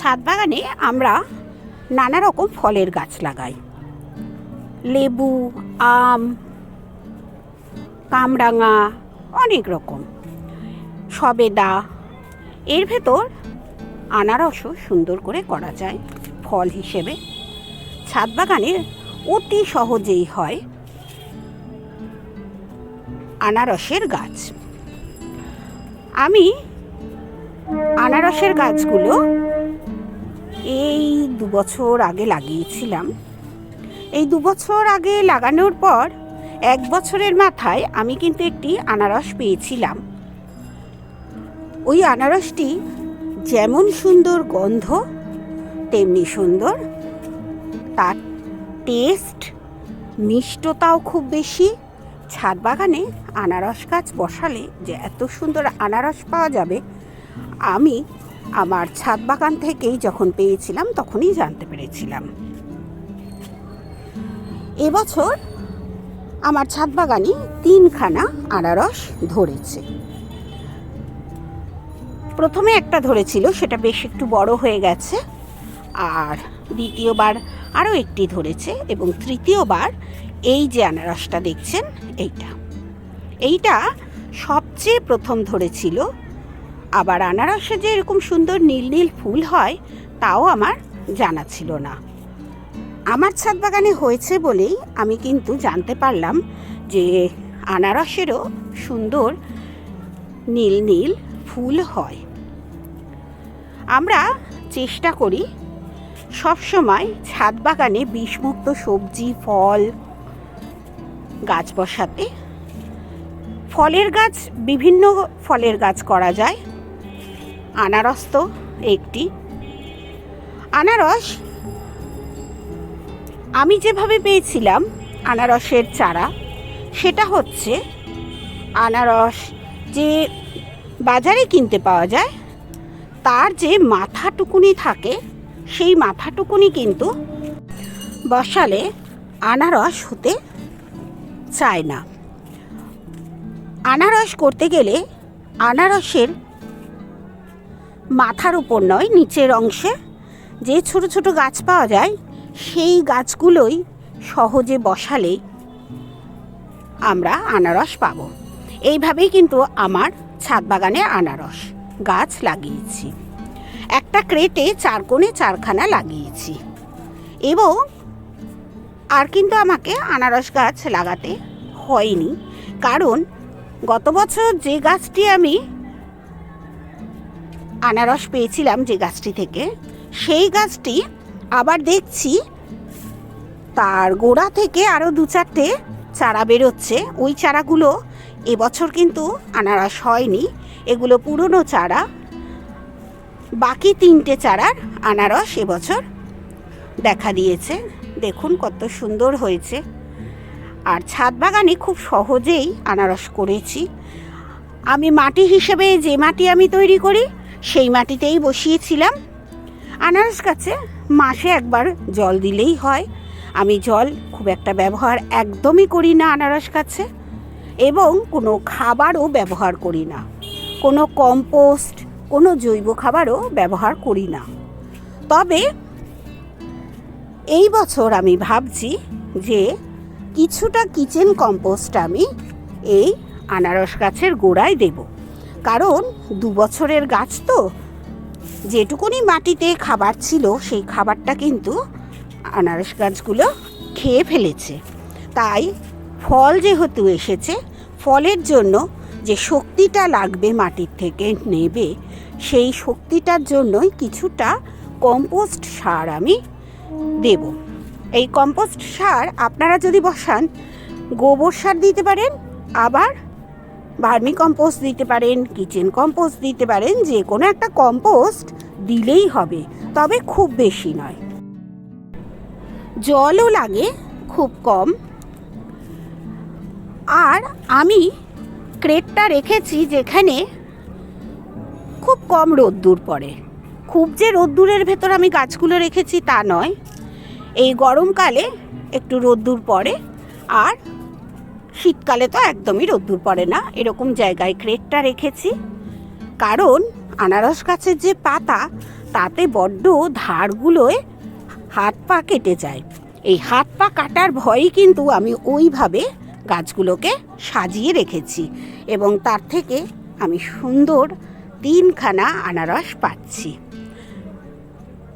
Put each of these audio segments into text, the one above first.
ছাদ বাগানে আমরা নানা রকম ফলের গাছ লাগাই। লেবু, আম, কামরাঙা, অনেক রকম। সবেদা, এর ভেতর আনারসও সুন্দর করে করা যায় ফল হিসেবে। ছাদ বাগানে অতি সহজেই হয় আনারসের গাছ। আমি আনারসের গাছগুলো এই দু বছর আগে লাগিয়েছিলাম। এই দু বছর আগে লাগানোর পর এক বছরের মাথায় আমি কিন্তু একটি আনারস পেয়েছিলাম। ওই আনারসটি যেমন সুন্দর গন্ধ, তেমনি সুন্দর। তার টেস্ট, মিষ্টতাও খুব বেশি। ছাদ বাগানে আনারস গাছ বসালে যে এত সুন্দর আনারস পাওয়া যাবে, আমি আমার ছাদ বাগান থেকেই যখন পেয়েছিলাম, তখনই জানতে পেরেছিলাম। এবছর আমার ছাদ বাগানে তিনখানা আনারস ধরেছে। প্রথমে একটা ধরেছিল, সেটা বেশ একটু বড় হয়ে গেছে, আর দ্বিতীয়বার আরও একটি ধরেছে, এবং তৃতীয়বার এই যে আনারসটা দেখছেন, এইটা। এইটা সবচেয়ে প্রথম ধরেছিল আবার আনারসে যে এরকম সুন্দর নীল নীল ফুল হয়, তাও আমার জানা ছিল না। আমার ছাদ বাগানে হয়েছে বলেই আমি কিন্তু জানতে পারলাম যে আনারসেরও সুন্দর নীল নীল ফুল হয়। আমরা চেষ্টা করি সবসময় ছাদ বাগানে বিষমুক্ত সবজি, ফল, গাছ বসাতে। ফলের গাছ বিভিন্ন ফলের গাছ করা যায়। আনারস তো একটি। আনারস, আমি যেভাবে পেয়েছিলাম আনারসের চারা, সেটা হচ্ছে আনারস যে বাজারে কিনতে পাওয়া যায়, তার যে মাথাটুকুনি থাকে, সেই মাথাটুকুনি কিন্তু বসালে আনারস হতে চায় না। আনারস করতে গেলে আনারসের মাথার উপর নয়, নিচের অংশে। যে ছোট ছোট গাছ পাওয়া যায়, সেই গাছগুলোই সহজে বসালে আমরা আনারস পাবো। এইভাবেই কিন্তু আমার ছাদ বাগানে আনারস গাছ লাগিয়েছি। একটা ক্রেটে চার কোণে চারখানা লাগিয়েছি। এবং আর কিন্তু আমাকে আনারস গাছ লাগাতে হয়নি। কারণ গত বছর যে গাছটি আমি আনারস পেয়েছিলাম যে গাছটি থেকে, সেই গাছটি আবার দেখছি তার গোড়া থেকে আরও দু চারটে চারা বেরোচ্ছে। ওই চারাগুলো এবছর কিন্তু আনারস হয়নি, এগুলো পুরনো চারা। বাকি তিনটে চারার আনারস এবছর দেখা দিয়েছে। দেখুন কত সুন্দর হয়েছে। আর ছাদ বাগানে খুব সহজেই আনারস করেছি। আমি মাটি হিসেবে যে মাটি আমি তৈরি করি সেই মাটিতেই বসিয়েছিলাম। আনারস গাছে মাসে একবার জল দিলেই হয়। আমি জল খুব একটা ব্যবহার একদমই করি না আনারস গাছে এবং কোনো খাবারও ব্যবহার করি না। কোনো কম্পোস্ট, কোনো জৈব খাবারও ব্যবহার করি না। তবে এই বছর আমি ভাবছি যে কিছুটা কিচেন কম্পোস্ট আমি এই আনারস গাছের গোড়ায় দেব। কারণ দু বছরের গাছ তো। যেটুকুনি মাটিতে খাবার ছিল, সেই খাবারটা কিন্তু আনারস গাছগুলো খেয়ে ফেলেছে। তাই ফল যেহেতু এসেছে, ফলের জন্য যে শক্তিটা লাগবে মাটির থেকে নেবে, সেই শক্তিটার জন্যই কিছুটা কম্পোস্ট সার আমি দেব। এই কম্পোস্ট সার আপনারা যদি বসান, গোবর সার দিতে পারেন, আবার ভার্মি কম্পোস্ট দিতে পারেন, কিচেন কম্পোস্ট দিতে পারেন, যে কোনো একটা কম্পোস্ট দিলেই হবে, তবে খুব বেশি নয়। জলও লাগে, খুব কম। আর আমি ক্রেটটা রেখেছি যেখানে খুব কম রোদ্দুর পড়ে। খুব যে রোদ্দুরের ভেতর আমি গাছগুলো রেখেছি তা নয়। এই গরমকালে একটু রোদ্দুর পড়ে, আর শীতকালে তো একদমই রোদ্দুর পড়ে না। এরকম জায়গায় ক্রেটটা রেখেছি। কারণ আনারস গাছের যে পাতা, তাতে বড্ড ধারগুলোয় হাত পা কেটে যায়। এই হাত পা কাটার ভয়ই কিন্তু আমি ওইভাবে গাছগুলোকে সাজিয়ে রেখেছি এবং তার থেকে আমি সুন্দর তিনখানা আনারস পাচ্ছি।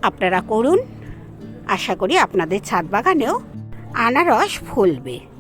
আপনারা করুন। আশা করি আপনাদের ছাদ বাগানেও আনারস ফলবে।